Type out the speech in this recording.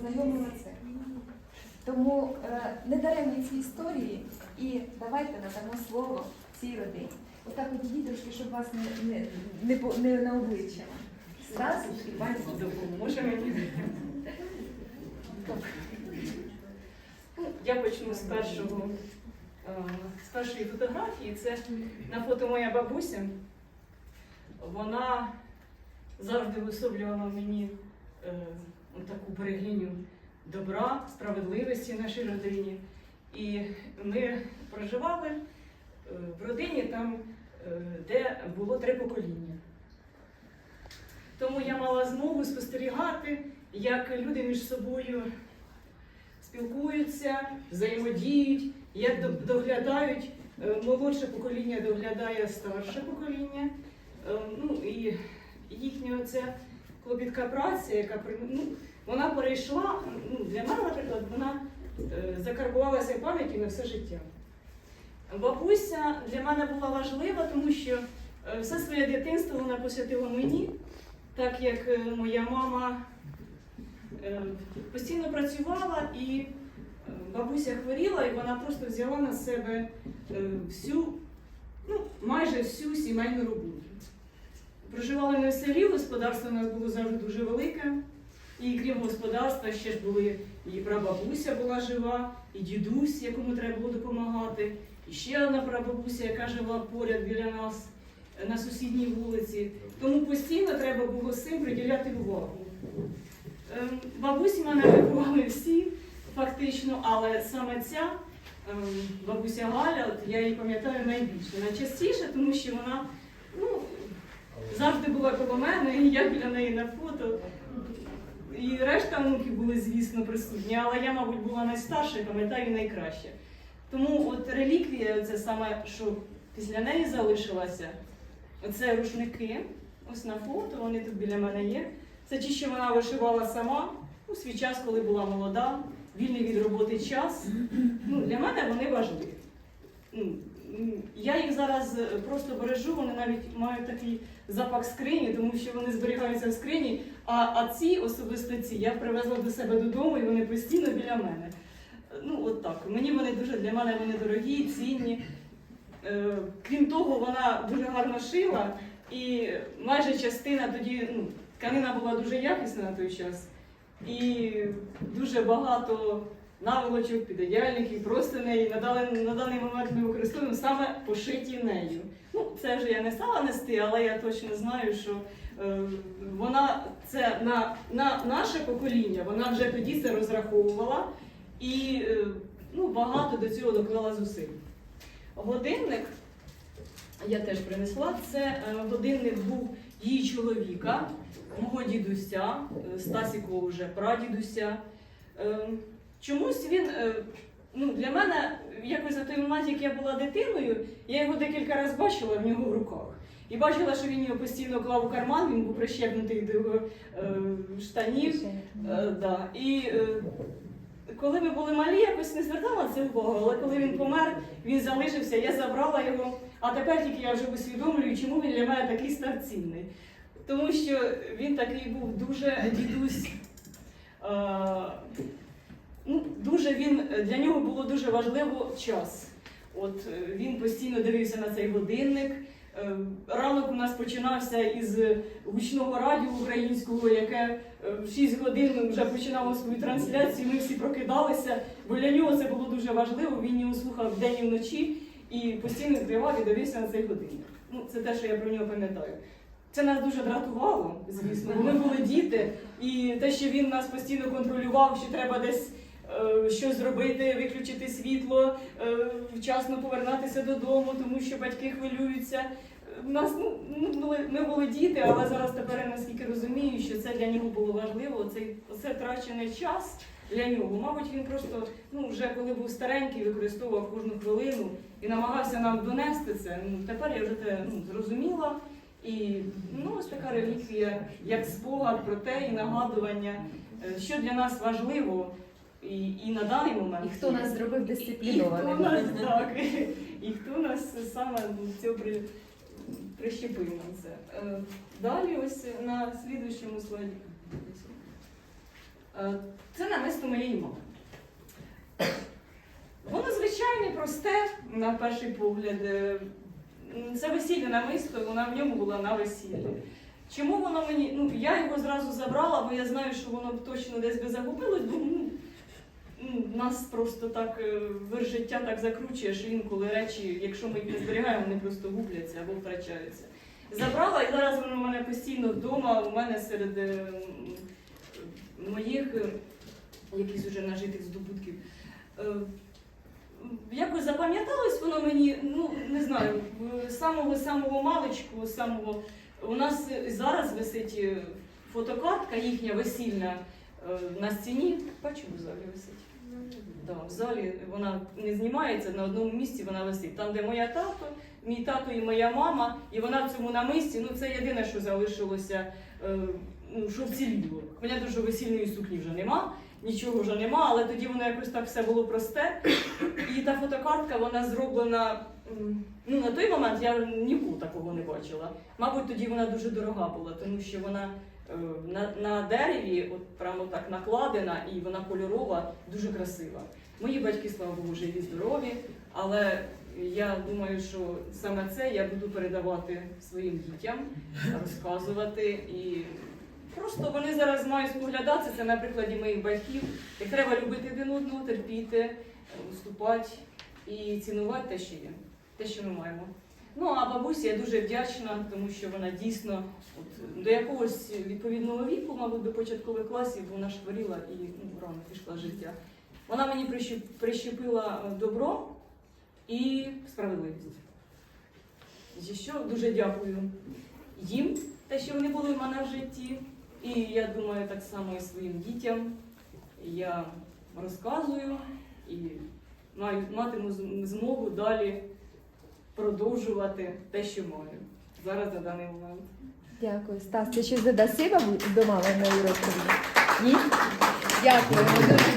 познайомила це. Тому е, не даремні ці історії і давайте надамо слово цій родині. Отак от ідіть трошки, щоб вас не, не, не, по- не на обличчя. Стас і пані. Допоможе мені. Я почну з першого е, з першої фотографії. Це на фото моя бабуся. Вона завжди висоблювала мені е, таку берегиню добра, справедливості в нашій родині. І ми проживали е, в родині там, е, де було три покоління. Тому я мала змогу спостерігати, як люди між собою спілкуються, взаємодіють, як доглядають, е, молодше покоління доглядає старше покоління. Ну і їхня оця клопітка праця, яка ну, вона перейшла, ну, для мене, наприклад, вона е, закарбувалася в пам'яті на все життя. Бабуся для мене була важлива, тому що е, все своє дитинство вона посвятила мені, так як е, моя мама е, постійно працювала і е, бабуся хворіла, і вона просто взяла на себе всю, ну, майже всю сімейну роботу. Проживали ми в селі, господарство у нас було завжди дуже велике. І крім господарства, ще ж були і прабабуся була жива, і дідусь, якому треба було допомагати, і ще одна прабабуся, яка жила поряд біля нас на сусідній вулиці. Тому постійно треба було всім приділяти увагу. Ем, Бабусі мене виховали всі, фактично, але саме ця ем, бабуся Галя, от я її пам'ятаю найбільше, найчастіше, тому що вона ну, завжди була коло мене, і я біля неї на фото. І решта онуків були, звісно, присутні, але я, мабуть, була найстарша і пам'ятаю найкраще. Тому от реліквія, це саме, що після неї залишилася, це рушники, ось на фото, вони тут біля мене є. Це ті, що вона вишивала сама у свій час, коли була молода, вільний від роботи час. Ну, для мене вони важливі. Ну, я їх зараз е, просто бережу, вони навіть мають такий запах скрині, тому що вони зберігаються в скрині. А, а ці особисто ці я привезла до себе додому і вони постійно біля мене. Е, Ну, от так. Мені вони дуже для мене вони дорогі, цінні. Е, крім того, вона дуже гарно шила, і майже частина тоді ну, тканина була дуже якісна на той час. І дуже багато наволочок, підодяльників, просто неї на даний, на даний момент ми використовуємо саме пошиті нею. Ну, це вже я не стала нести, але я точно знаю, що е, вона це на, на наше покоління, вона вже тоді це розраховувала і е, ну, багато до цього доклала зусиль. Годинник я теж принесла. Це е, годинник був її чоловіка, мого дідуся, е, вже прадідуся. Е, Чомусь він е, ну, для мене, якось за той момент, як я була дитиною, я його декілька разів бачила в нього в руках. І бачила, що він його постійно клав у карман, він був прищепнутий до його е, штанів. Е, да. І е, коли ми були малі, якось не звертала це увагу, але коли він помер, він залишився, я забрала його. А тепер тільки я вже усвідомлюю, чому він для мене такий став цінний. Тому що він такий був дуже дідусь. Е, ну, дуже він, для нього було дуже важливо час. От е, він постійно дивився на цей годинник. Е, Ранок у нас починався із гучного радіо українського, яке е, в 6 годин вже починало свою трансляцію. Ми всі прокидалися, бо для нього це було дуже важливо. Він його слухав вдень і вночі і постійно відкривав і дивився на цей годинник. Ну, це те, що я про нього пам'ятаю. Це нас дуже дратувало, звісно, ми були діти, і те, що він нас постійно контролював, що треба десь щось зробити, виключити світло, е, вчасно повернутися додому, тому що батьки хвилюються. Нас ну, ну, були, ми були діти, але зараз тепер я наскільки розумію, що це для нього було важливо. Цей оце втрачений час для нього. Мабуть, він просто ну вже коли був старенький, використовував кожну хвилину і намагався нам донести це. Ну тепер я вже це ну, зрозуміла. І ну, ось така реліквія, як спогад про те і нагадування, е, що для нас важливо і, і на даний момент. І хто нас зробив І хто нас так, і хто нас саме цього при, прищепив на це. Е, Далі, ось на слідуючому слайді. Е, Це намисто моєї мами. Воно звичайне, просте, на перший погляд. Е, Це весільне намисто, вона в ньому була на весіллі. Чому воно мені. Ну, я його зразу забрала, бо я знаю, що воно б точно десь би загубилось, бо ну, нас просто так е, вир життя так закручує, що інколи речі, якщо ми їх не зберігаємо, вони просто губляться або втрачаються. Забрала, і зараз воно в мене постійно вдома, у мене серед е, моїх е, якихось уже нажитих здобутків. Якось запам'яталось воно мені, ну не знаю, самого самого маличку, самого у нас зараз висить фотокартка їхня весільна на стіні. Бачу, в залі висить. Да, в залі вона не знімається на одному місці, вона висить. Там, де моя тато, мій тато і моя мама, і вона в цьому намисті. Ну це єдине, що залишилося, е, ну що вціліло. Понятно, що весільної сукні вже нема, нічого вже нема, але тоді воно якось так все було просте. І та фотокартка вона зроблена. Ну, на той момент я ніколи такого не бачила. Мабуть, тоді вона дуже дорога була, тому що вона на, на дереві, от прямо так накладена, і вона кольорова, дуже красива. Мої батьки, слава Богу, живі, здорові, але я думаю, що саме це я буду передавати своїм дітям, розказувати і. Просто вони зараз мають споглядатися це на прикладі моїх батьків. Як треба любити один одного, терпіти, уступати і цінувати те, що є, те, що ми маємо. Ну а бабусі я дуже вдячна, тому що вона дійсно от, до якогось відповідного віку, мабуть, до початкових класів, вона ж хворіла і ну, рано пішла життя. Вона мені прищеп- прищепила е, добро і справедливість. За що дуже дякую їм, те, що вони були в мене в житті. І я думаю, так само і своїм дітям. Я розказую і маю, матиму змогу далі продовжувати те, що маю. Зараз на даний момент. Дякую. Стас, ти щось додаси бабу- до мами на родини? Ні? Дуже